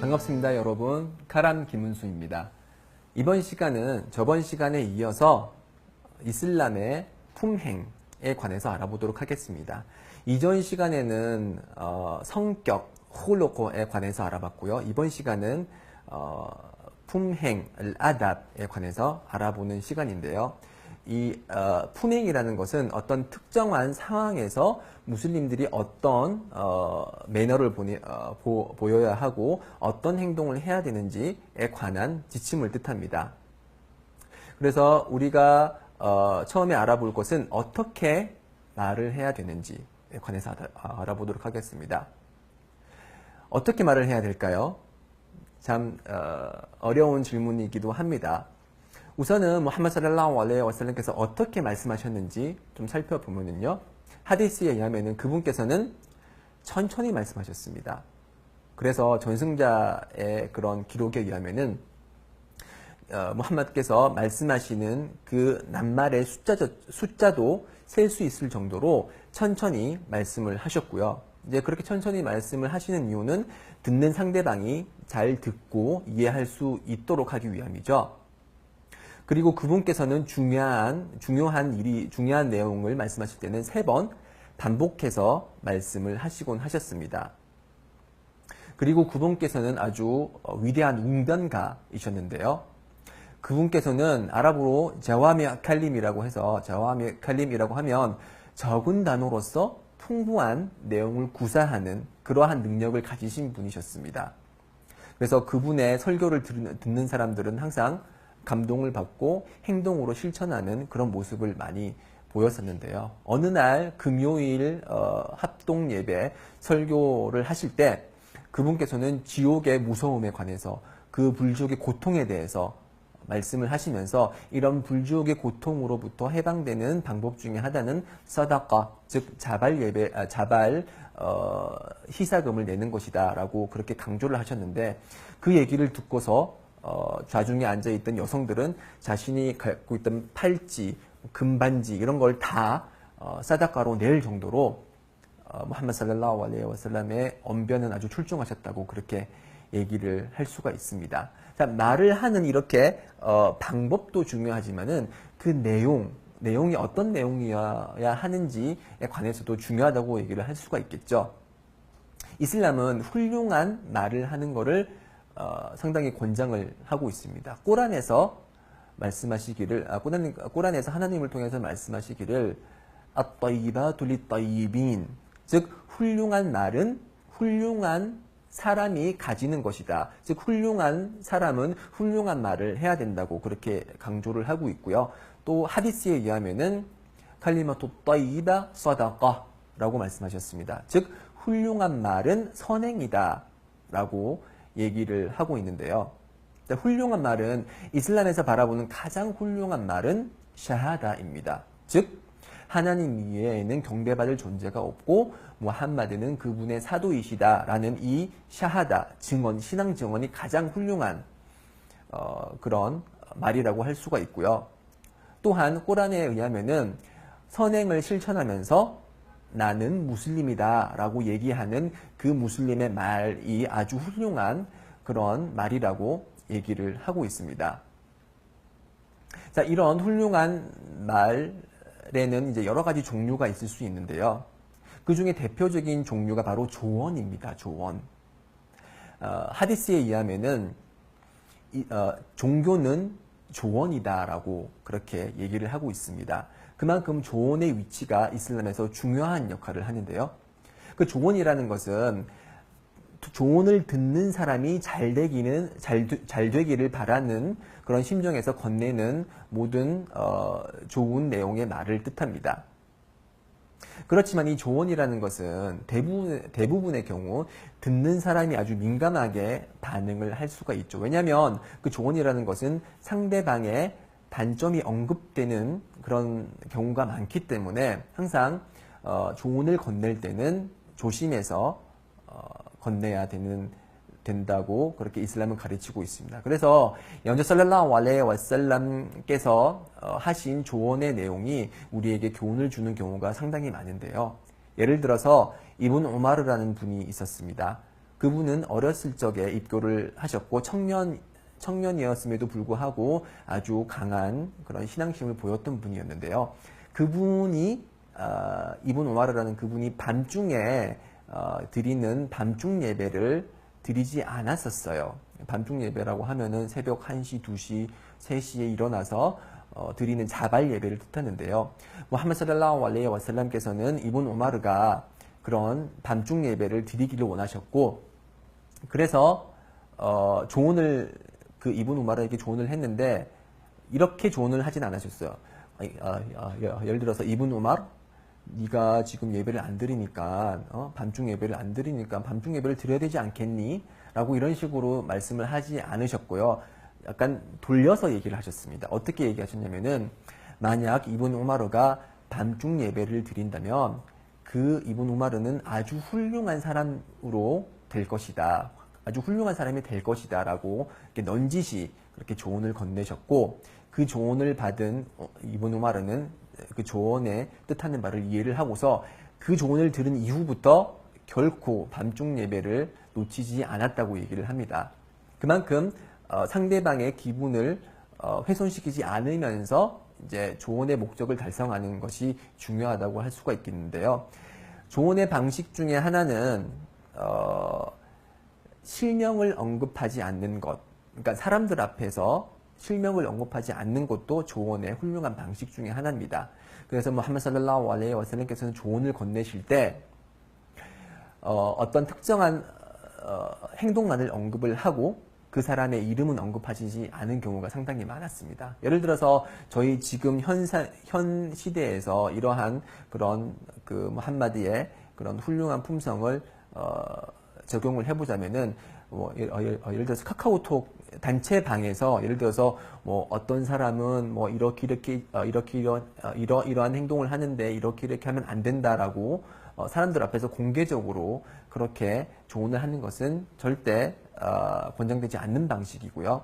반갑습니다, 여러분. 카람 김은수입니다. 이번 시간은 저번 시간에 이어서 이슬람의 품행에 관해서 알아보도록 하겠습니다. 이전 시간에는 어, 성격, 홀로코에 관해서 알아봤고요. 이번 시간은 어, 품행, 아답에 관해서 알아보는 시간인데요. 이 어, 품행이라는 것은 어떤 특정한 상황에서 무슬림들이 어떤 어, 매너를 보니, 어, 보, 보여야 하고 어떤 행동을 해야 되는지에 관한 지침을 뜻합니다. 그래서 우리가 어, 처음에 알아볼 것은 어떻게 말을 해야 되는지에 관해서 알아- 알아보도록 하겠습니다. 어떻게 말을 해야 될까요? 참 어, 려운 질문이기도 합니다. 우선은 무함마드 살랄라hu 알레이히 와살람께서 어떻게 말씀하셨는지 좀 살펴보면은요. 하디스에 의하면은 그분께서는 천천히 말씀하셨습니다. 그래서 전승자의 그런 기록에 의하면은 어, 무함마드께서 말씀하시는 그 낱말의 숫자, 숫자도 셀 수 있을 정도로 천천히 말씀을 하셨고요. 이제 그렇게 천천히 말씀을 하시는 이유는 듣는 상대방이 잘 듣고 이해할 수 있도록 하기 위함이죠. 그리고 그분께서는 중요한, 중요한 일이, 중요한 내용을 말씀하실 때는 세 번 반복해서 말씀을 하시곤 하셨습니다. 그리고 그분께서는 아주 어, 위대한 웅변가이셨는데요. 그분께서는 아랍어로 자와미 칼림이라고 해서 자와미 칼림이라고 하면 적은 단어로서 풍부한 내용을 구사하는 그러한 능력을 가지신 분이셨습니다. 그래서 그분의 설교를 듣는, 듣는 사람들은 항상 감동을 받고 행동으로 실천하는 그런 모습을 많이 보였었는데요. 어느 날 금요일 어, 합동 예배 설교를 하실 때 그분께서는 지옥의 무서움에 관해서 그 불지옥의 고통에 대해서 말씀을 하시면서 이런 불지옥의 고통으로부터 해방되는 방법 중에 하나는 서다qa 즉 자발 예배 아, 자발 어, 희사금을 내는 것이다라고 그렇게 강조를 하셨는데 그 얘기를 듣고서 어, 좌중에 앉아 있던 여성들은 자신이 갖고 있던 팔찌, 금반지 이런 걸다 어, 사다가로 낼 정도로 어, 무함마드 살랄라hu 알레이히 와살람의 언변은 아주 출중하셨다고 그렇게 얘기를 할 수가 있습니다. 자, 말을 하는 이렇게 어, 방법도 중요하지만은 그 내용, 내용이 어떤 내용이어야 하는지에 관해서도 중요하다고 얘기를 할 수가 있겠죠. 이슬람은 훌륭한 말을 하는 것을 어, 상당히 권장을 하고 있습니다. 꼬란에서 말씀하시기를 아, 꼬란, 꼬란에서 하나님을 통해서 말씀하시기를 아따이바 둘 리따이빈 즉 훌륭한 말은 훌륭한 사람이 가지는 것이다. 즉 훌륭한 사람은 훌륭한 말을 해야 된다고 그렇게 강조를 하고 있고요. 또 하디스에 의하면은 칼리마토 따이바 사다까라고 말씀하셨습니다. 즉 훌륭한 말은 선행이다 라고 얘기를 하고 있는데요. 훌륭한 말은 이슬람에서 바라보는 가장 훌륭한 말은 샤하다입니다. 즉 하나님 이외에는 경배받을 존재가 없고 무함마드는 그분의 사도이시다라는 이 샤하다 증언 신앙 증언이 가장 훌륭한 어, 그런 말이라고 할 수가 있고요. 또한 꼬란에 의하면은 선행을 실천하면서 나는 무슬림이다 라고 얘기하는 그 무슬림의 말이 아주 훌륭한 그런 말이라고 얘기를 하고 있습니다. 자, 이런 훌륭한 말에는 이제 여러 가지 종류가 있을 수 있는데요. 그 중에 대표적인 종류가 바로 조언입니다. 조언. 어, 하디스에 의하면은 이, 어, 종교는 조언이다라고 그렇게 얘기를 하고 있습니다. 그만큼 조언의 위치가 이슬람에서 중요한 역할을 하는데요. 그 조언이라는 것은 조언을 듣는 사람이 잘 되기는 잘, 잘 되기를 바라는 그런 심정에서 건네는 모든 어, 좋은 내용의 말을 뜻합니다. 그렇지만 이 조언이라는 것은 대부분, 대부분의 경우 듣는 사람이 아주 민감하게 반응을 할 수가 있죠. 왜냐하면 그 조언이라는 것은 상대방의 단점이 언급되는 그런 경우가 많기 때문에 항상 어, 조언을 건넬 때는 조심해서 어, 건네야 되는 된다고 그렇게 이슬람은 가르치고 있습니다. 그래서 연주 살랄라hu 알레이 와살람께서 어, 하신 조언의 내용이 우리에게 교훈을 주는 경우가 상당히 많은데요. 예를 들어서 이분 오마르라는 분이 있었습니다. 그분은 어렸을 적에 입교를 하셨고 청년 청년이었음에도 불구하고 아주 강한 그런 신앙심을 보였던 분이었는데요. 그분이 어, 이분 오마르라는 그분이 밤중에 어, 드리는 밤중 예배를 드리지 않았었어요. 밤중 예배라고 하면은 새벽 1시, 2시, 3시에 일어나서 어, 드리는 자발 예배를 뜻하는데요. 무함마드 살랄라hu 알레이 와살람께서는 이분 오마르가 그런 밤중 예배를 드리기를 원하셨고 그래서 어, 조언을 그 이분 오마르에게 조언을 했는데 이렇게 조언을 하진 않으셨어요. 아, 아, 예를 들어서 이분 오마르 네가 지금 예배를 안 드리니까 어? 밤중 예배를 안 드리니까 밤중 예배를 드려야 되지 않겠니? 라고 이런 식으로 말씀을 하지 않으셨고요. 약간 돌려서 얘기를 하셨습니다. 어떻게 얘기하셨냐면은 만약 이분 우마르가 밤중 예배를 드린다면 그 이분 우마르는 아주 훌륭한 사람으로 될 것이다. 아주 훌륭한 사람이 될 것이다. 라고 이렇게 넌지시 그렇게 조언을 건네셨고 그 조언을 받은 어, 이분 우마르는 그 조언의 뜻하는 바를 이해를 하고서 그 조언을 들은 이후부터 결코 밤중 예배를 놓치지 않았다고 얘기를 합니다. 그만큼 어, 상대방의 기분을 어, 훼손시키지 않으면서 이제 조언의 목적을 달성하는 것이 중요하다고 할 수가 있겠는데요. 조언의 방식 중에 하나는 어, 실명을 언급하지 않는 것. 그러니까 사람들 앞에서 실명을 언급하지 않는 것도 조언의 훌륭한 방식 중에 하나입니다. 그래서 무함마드 살랄라hu 알레이 와살람께서는 조언을 건네실 때 어, 어떤 특정한 어, 행동만을 언급을 하고 그 사람의 이름은 언급하시지 않은 경우가 상당히 많았습니다. 예를 들어서 저희 지금 현, 사, 현 시대에서 이러한 그런 그 한마디의 그런 훌륭한 품성을 어, 적용을 해보자면은 뭐 예를, 예를 들어서 카카오톡 단체 방에서 예를 들어서 뭐 어떤 사람은 뭐 이렇게 이렇게 어, 이렇게 이런 어, 이러 이러한 행동을 하는데 이렇게 이렇게 하면 안 된다라고 어, 사람들 앞에서 공개적으로 그렇게 조언을 하는 것은 절대 어, 권장되지 않는 방식이고요.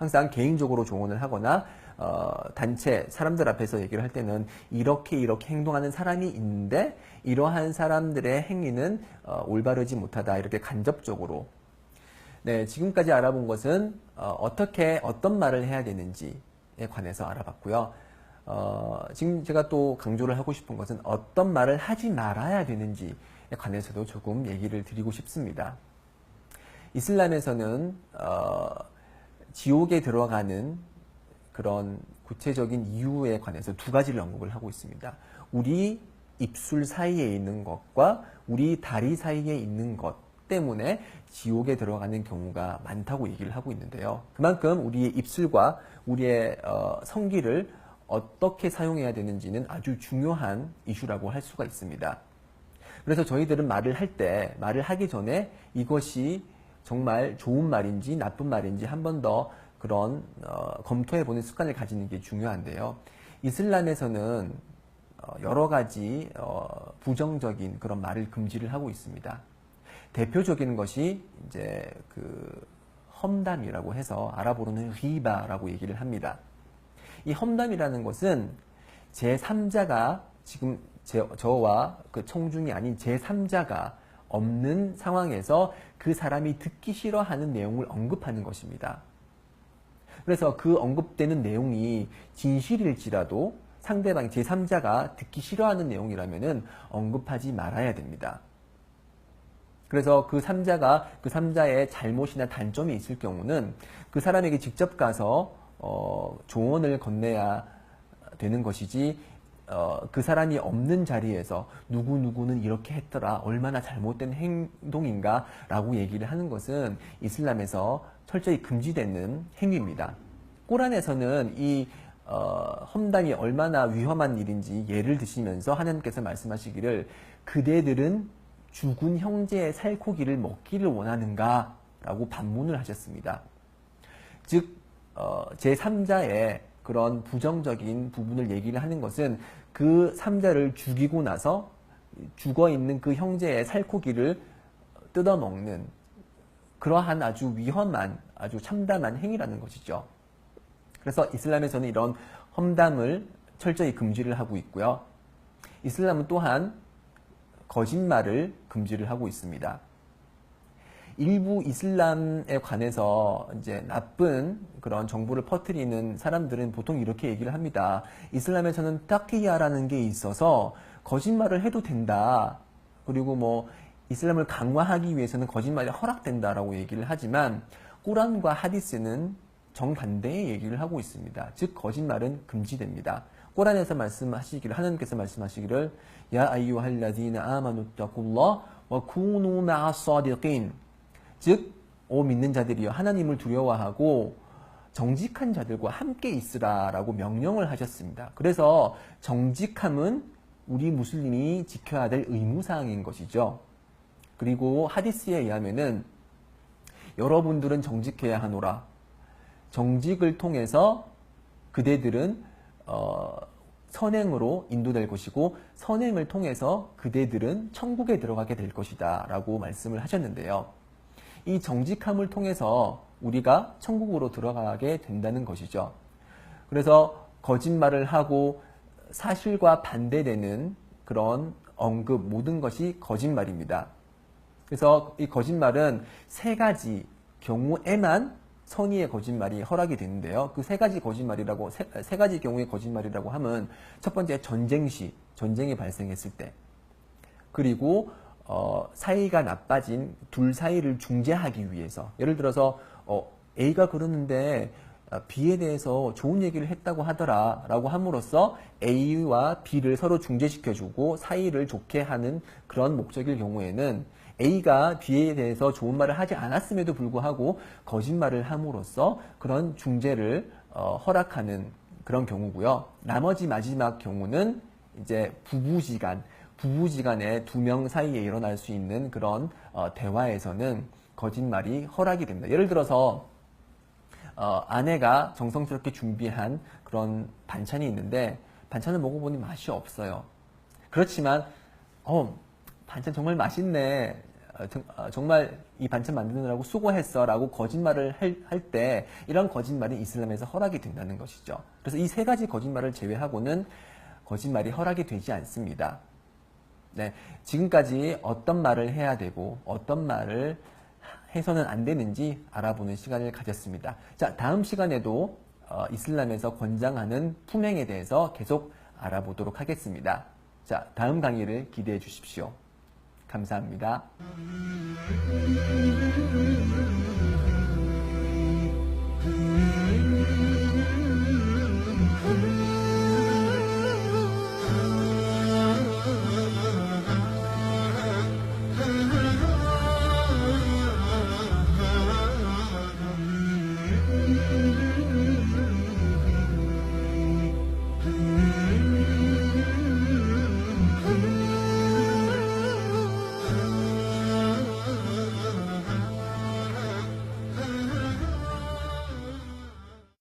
항상 개인적으로 조언을 하거나 어, 단체 사람들 앞에서 얘기를 할 때는 이렇게 이렇게 행동하는 사람이 있는데 이러한 사람들의 행위는 어, 올바르지 못하다 이렇게 간접적으로 네, 지금까지 알아본 것은 어, 떻게 어떤 말을 해야 되는지에 관해서 알아봤고요. 어, 지금 제가 또 강조를 하고 싶은 것은 어떤 말을 하지 말아야 되는지에 관해서도 조금 얘기를 드리고 싶습니다. 이슬람에서는 어, 지옥에 들어가는 그런 구체적인 이유에 관해서 두 가지를 언급을 하고 있습니다. 우리 입술 사이에 있는 것과 우리 다리 사이에 있는 것 때문에 지옥에 들어가는 경우가 많다고 얘기를 하고 있는데요. 그만큼 우리의 입술과 우리의 어, 성기를 어떻게 사용해야 되는지는 아주 중요한 이슈라고 할 수가 있습니다. 그래서 저희들은 말을 할 때, 말을 하기 전에 이것이 정말 좋은 말인지 나쁜 말인지 한 번 더 그런 어, 검토해 보는 습관을 가지는 게 중요한데요. 이슬람에서는 어, 여러 가지 어, 부정적인 그런 말을 금지를 하고 있습니다. 대표적인 것이 이제 그 험담이라고 해서 아랍어로는 리바라고 얘기를 합니다. 이 험담이라는 것은 제3자가 지금 제, 저와 그 청중이 아닌 제3자가 없는 상황에서 그 사람이 듣기 싫어하는 내용을 언급하는 것입니다. 그래서 그 언급되는 내용이 진실일지라도 상대방 제3자가 듣기 싫어하는 내용이라면 언급하지 말아야 됩니다. 그래서 그 3자가 그 3자의 잘못이나 단점이 있을 경우는 그 사람에게 직접 가서 어, 조언을 건네야 되는 것이지 어, 그 사람이 없는 자리에서 누구누구는 이렇게 했더라 얼마나 잘못된 행동인가 라고 얘기를 하는 것은 이슬람에서 철저히 금지되는 행위입니다. 꼬란에서는 이 어, 험담이 얼마나 위험한 일인지 예를 드시면서 하나님께서 말씀하시기를 그대들은 죽은 형제의 살코기를 먹기를 원하는가 라고 반문을 하셨습니다. 즉 어, 제3자의 그런 부정적인 부분을 얘기를 하는 것은 그 3자를 죽이고 나서 죽어 있는 그 형제의 살코기를 뜯어먹는 그러한 아주 위험한 아주 참담한 행위라는 것이죠. 그래서 이슬람에서는 이런 험담을 철저히 금지를 하고 있고요. 이슬람은 또한 거짓말을 금지를 하고 있습니다. 일부 이슬람에 관해서 이제 나쁜 그런 정보를 퍼뜨리는 사람들은 보통 이렇게 얘기를 합니다. 이슬람에서는 타키야라는 게 있어서 거짓말을 해도 된다. 그리고 뭐 이슬람을 강화하기 위해서는 거짓말이 허락된다라고 얘기를 하지만 꾸란과 하디스는 정반대의 얘기를 하고 있습니다. 즉 거짓말은 금지됩니다. 꾸란에서 말씀하시기를 하나님께서 말씀하시기를 야 아이유할라디나 아마누 따꿀라 와 쿠누 마아 사디qin 즉, 오 믿는 자들이여 하나님을 두려워하고 정직한 자들과 함께 있으라라고 명령을 하셨습니다. 그래서 정직함은 우리 무슬림이 지켜야 될 의무사항인 것이죠. 그리고 하디스에 의하면은 여러분들은 정직해야 하노라. 정직을 통해서 그대들은 어, 선행으로 인도될 것이고 선행을 통해서 그대들은 천국에 들어가게 될 것이다 라고 말씀을 하셨는데요. 이 정직함을 통해서 우리가 천국으로 들어가게 된다는 것이죠. 그래서 거짓말을 하고 사실과 반대되는 그런 언급 모든 것이 거짓말입니다. 그래서 이 거짓말은 세 가지 경우에만 선의의 거짓말이 허락이 되는데요. 그 세 가지 거짓말이라고 세, 세, 가지 경우의 거짓말이라고 하면 첫 번째 전쟁 시 전쟁이 발생했을 때 그리고 어, 사이가 나빠진 둘 사이를 중재하기 위해서 예를 들어서 어, A가 그러는데 어, B에 대해서 좋은 얘기를 했다고 하더라 라고 함으로써 A와 B를 서로 중재시켜주고 사이를 좋게 하는 그런 목적일 경우에는 A가 B에 대해서 좋은 말을 하지 않았음에도 불구하고 거짓말을 함으로써 그런 중재를 어, 허락하는 그런 경우고요. 나머지 마지막 경우는 이제 부부지간 부부지간에 두 명 사이에 일어날 수 있는 그런 어, 대화에서는 거짓말이 허락이 됩니다. 예를 들어서 어, 아내가 정성스럽게 준비한 그런 반찬이 있는데 반찬을 먹어보니 맛이 없어요. 그렇지만 어, 반찬 정말 맛있네. 어, 어, 정말 이 반찬 만드느라고 수고했어 라고 거짓말을 할 때 이런 거짓말이 이슬람에서 허락이 된다는 것이죠. 그래서 이 세 가지 거짓말을 제외하고는 거짓말이 허락이 되지 않습니다. 네, 지금까지 어떤 말을 해야 되고 어떤 말을 해서는 안 되는지 알아보는 시간을 가졌습니다. 자, 다음 시간에도 어, 이슬람에서 권장하는 품행에 대해서 계속 알아보도록 하겠습니다. 자, 다음 강의를 기대해 주십시오. 감사합니다.